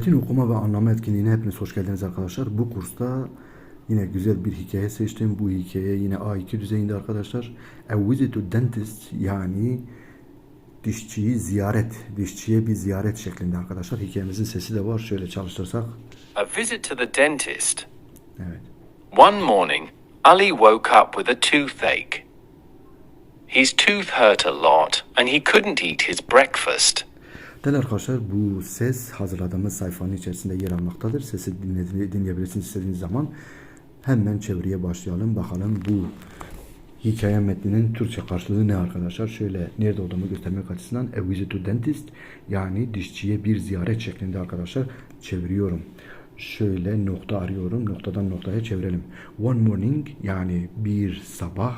Metin okuma ve anlama etkinliğine hepiniz hoş geldiniz arkadaşlar. Bu kursta yine güzel bir hikaye seçtim. Bu hikaye yine A2 düzeyinde arkadaşlar. A visit to dentist yani dişçiyi ziyaret, dişçiye bir ziyaret şeklinde arkadaşlar. Hikayemizin sesi de var. Şöyle çalıştırsak. A visit to the dentist. Evet. One morning, Ali woke up with a toothache. His tooth hurt a lot, and he couldn't eat his breakfast. Değerli arkadaşlar bu ses hazırladığımız sayfanın içerisinde yer almaktadır. Sesi dinle- dinleyebilirsiniz istediğiniz zaman. Hemen çeviriye başlayalım. Bakalım bu hikaye metninin Türkçe karşılığı ne arkadaşlar? Şöyle nerede olduğumu göstermek açısından A visit to dentist yani dişçiye bir ziyaret şeklinde arkadaşlar çeviriyorum. Şöyle nokta arıyorum. Noktadan noktaya çevirelim. One morning yani bir sabah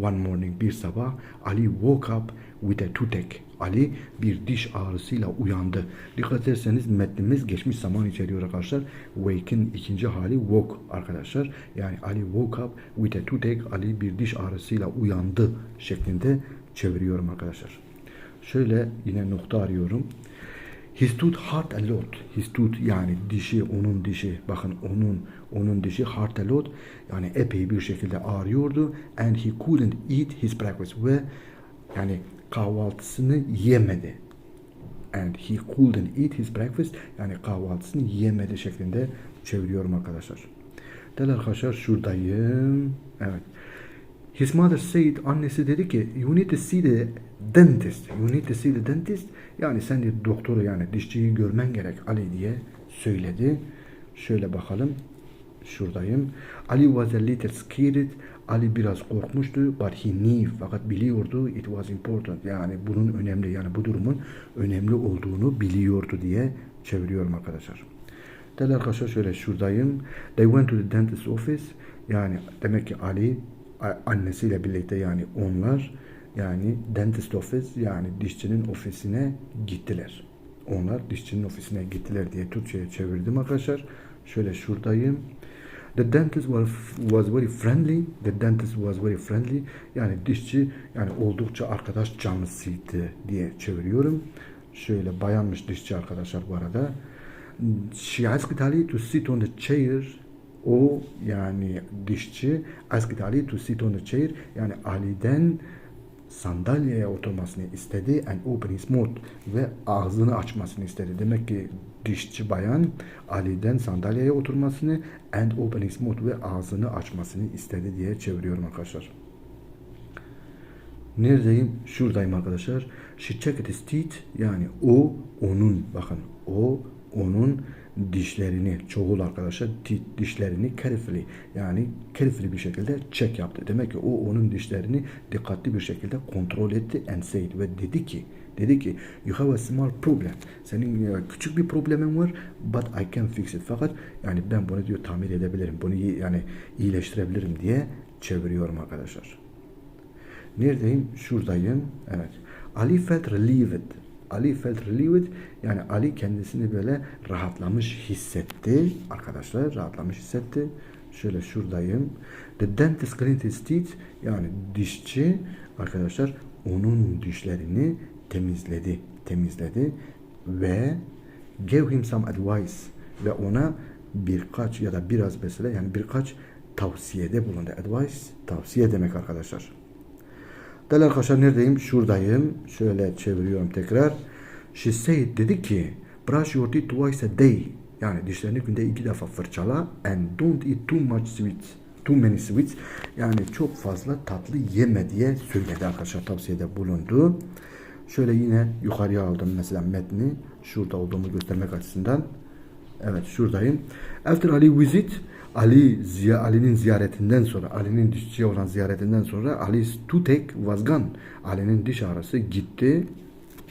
One morning bir sabah Ali woke up with a toothache. Ali bir diş ağrısıyla uyandı. Dikkat ederseniz metnimiz geçmiş zaman içeriyor arkadaşlar. Wake'in ikinci hali woke arkadaşlar. Yani Ali woke up with a toothache. Ali bir diş ağrısıyla uyandı şeklinde çeviriyorum arkadaşlar. Şöyle yine nokta arıyorum. He stood hard a lot. He stood yani dişi, onun dişi. Bakın onun onun dişi hard a lot. Yani epey bir şekilde ağrıyordu. And he couldn't eat his breakfast. Ve yani kahvaltısını yemedi. And he couldn't eat his breakfast. Yani kahvaltısını yemedi şeklinde çeviriyorum arkadaşlar. Değerli arkadaşlar şuradayım. Evet. His mother said, annesi dedi ki, you need to see the dentist. You need to see the dentist. Yani sen de doktoru yani dişçiyi görmen gerek Ali diye söyledi. Şöyle bakalım. Şuradayım. Ali was a little scared. Ali biraz korkmuştu. But he knew. Fakat biliyordu. It was important. Yani bunun önemli. Yani bu durumun önemli olduğunu biliyordu diye çeviriyorum arkadaşlar. Değerli arkadaşlar şöyle şuradayım. They went to the dentist office. Yani demek ki Ali annesiyle birlikte yani onlar yani dentist office yani dişçinin ofisine gittiler. Onlar dişçinin ofisine gittiler diye Türkçe'ye çevirdim arkadaşlar. Şöyle şuradayım. The dentist was, was very friendly. The dentist was very friendly. Yani dişçi yani oldukça arkadaş canlısıydı diye çeviriyorum. Şöyle bayanmış dişçi arkadaşlar bu arada. She asked Ali to sit on the chair. O yani dişçi asked Ali to sit on the chair. Yani Ali'den sandalyeye oturmasını istedi and open his mouth ve ağzını açmasını istedi. Demek ki dişçi bayan Ali'den sandalyeye oturmasını and open his mouth ve ağzını açmasını istedi diye çeviriyorum arkadaşlar. Neredeyim? Şuradayım arkadaşlar. She checked his teeth. Yani o onun bakın o onun dişlerini çoğul arkadaşlar dişlerini carefully yani carefully bir şekilde check yaptı. Demek ki o onun dişlerini dikkatli bir şekilde kontrol etti and said ve dedi ki dedi ki you have a small problem. Senin ya, küçük bir problemin var but I can fix it. Fakat yani ben bunu diyor tamir edebilirim. Bunu yani iyileştirebilirim diye çeviriyorum arkadaşlar. Neredeyim? Şuradayım. Evet. Ali felt relieved. Ali felt relieved. Yani Ali kendisini böyle rahatlamış hissetti. Arkadaşlar rahatlamış hissetti. Şöyle şuradayım. The dentist cleaned his teeth. Yani dişçi arkadaşlar onun dişlerini temizledi. Temizledi ve gave him some advice ve ona birkaç ya da biraz mesela yani birkaç tavsiyede bulundu. Advice tavsiye demek arkadaşlar. Değerli arkadaşlar neredeyim? Şuradayım. Şöyle çeviriyorum tekrar. She said dedi ki brush your teeth twice a day. Yani dişlerini günde iki defa fırçala and don't eat too much sweets. Too many sweets. Yani çok fazla tatlı yeme diye söyledi arkadaşlar. Tavsiyede bulundu. Şöyle yine yukarıya aldım mesela metni. Şurada olduğumu göstermek açısından. Evet şuradayım. After Ali visit Ali Ali'nin ziyaretinden sonra Ali'nin dişçiye olan ziyaretinden sonra toothache was gone. Ali'nin diş ağrısı gitti.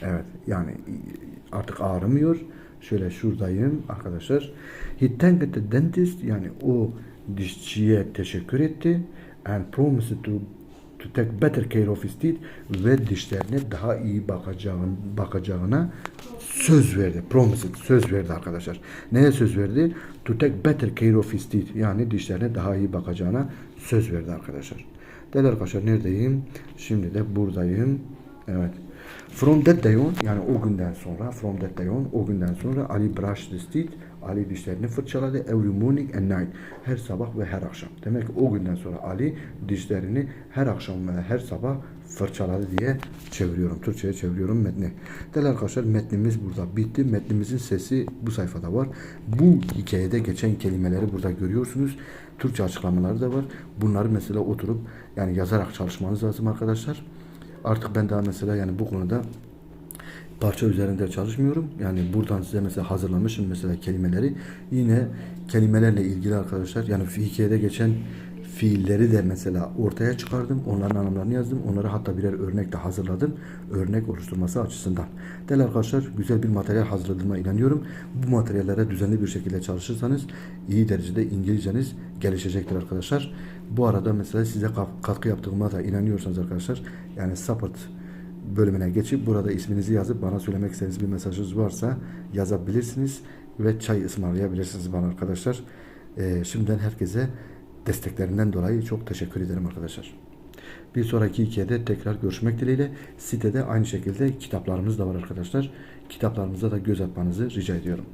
Evet yani artık ağrımıyor. Şöyle şuradayım arkadaşlar. He thanked the dentist yani o dişçiye teşekkür etti and promised to to take better care of his teeth ve dişlerine daha iyi bakacağın, bakacağına söz verdi. Promised, söz verdi arkadaşlar. Neye söz verdi? To take better care of his teeth. Yani dişlerine daha iyi bakacağına söz verdi arkadaşlar. Değerli arkadaşlar neredeyim? Şimdi de buradayım. Evet. From that day on yani o günden sonra from that day on o günden sonra Ali brushed his teeth Ali dişlerini fırçaladı every morning and night her sabah ve her akşam. Demek ki o günden sonra Ali dişlerini her akşam ve her sabah fırçaladı diye çeviriyorum. Türkçe'ye çeviriyorum metni. Değerli arkadaşlar metnimiz burada bitti. Metnimizin sesi bu sayfada var. Bu hikayede geçen kelimeleri burada görüyorsunuz. Türkçe açıklamaları da var. Bunları mesela oturup yani yazarak çalışmanız lazım arkadaşlar. Artık ben daha mesela yani bu konuda parça üzerinde çalışmıyorum. Yani buradan size mesela hazırlamışım mesela kelimeleri. Yine kelimelerle ilgili arkadaşlar yani hikayede geçen fiilleri de mesela ortaya çıkardım. Onların anlamlarını yazdım. Onlara hatta birer örnek de hazırladım. Örnek oluşturması açısından. Değerli arkadaşlar güzel bir materyal hazırladığıma inanıyorum. Bu materyallere düzenli bir şekilde çalışırsanız iyi derecede İngilizceniz gelişecektir arkadaşlar. Bu arada mesela size kat- katkı yaptığıma da inanıyorsanız arkadaşlar yani support bölümüne geçip burada isminizi yazıp bana söylemek istediğiniz bir mesajınız varsa yazabilirsiniz ve çay ısmarlayabilirsiniz bana arkadaşlar. Ee, şimdiden herkese desteklerinden dolayı çok teşekkür ederim arkadaşlar. Bir sonraki hikayede tekrar görüşmek dileğiyle. Sitede aynı şekilde kitaplarımız da var arkadaşlar. Kitaplarımıza da göz atmanızı rica ediyorum.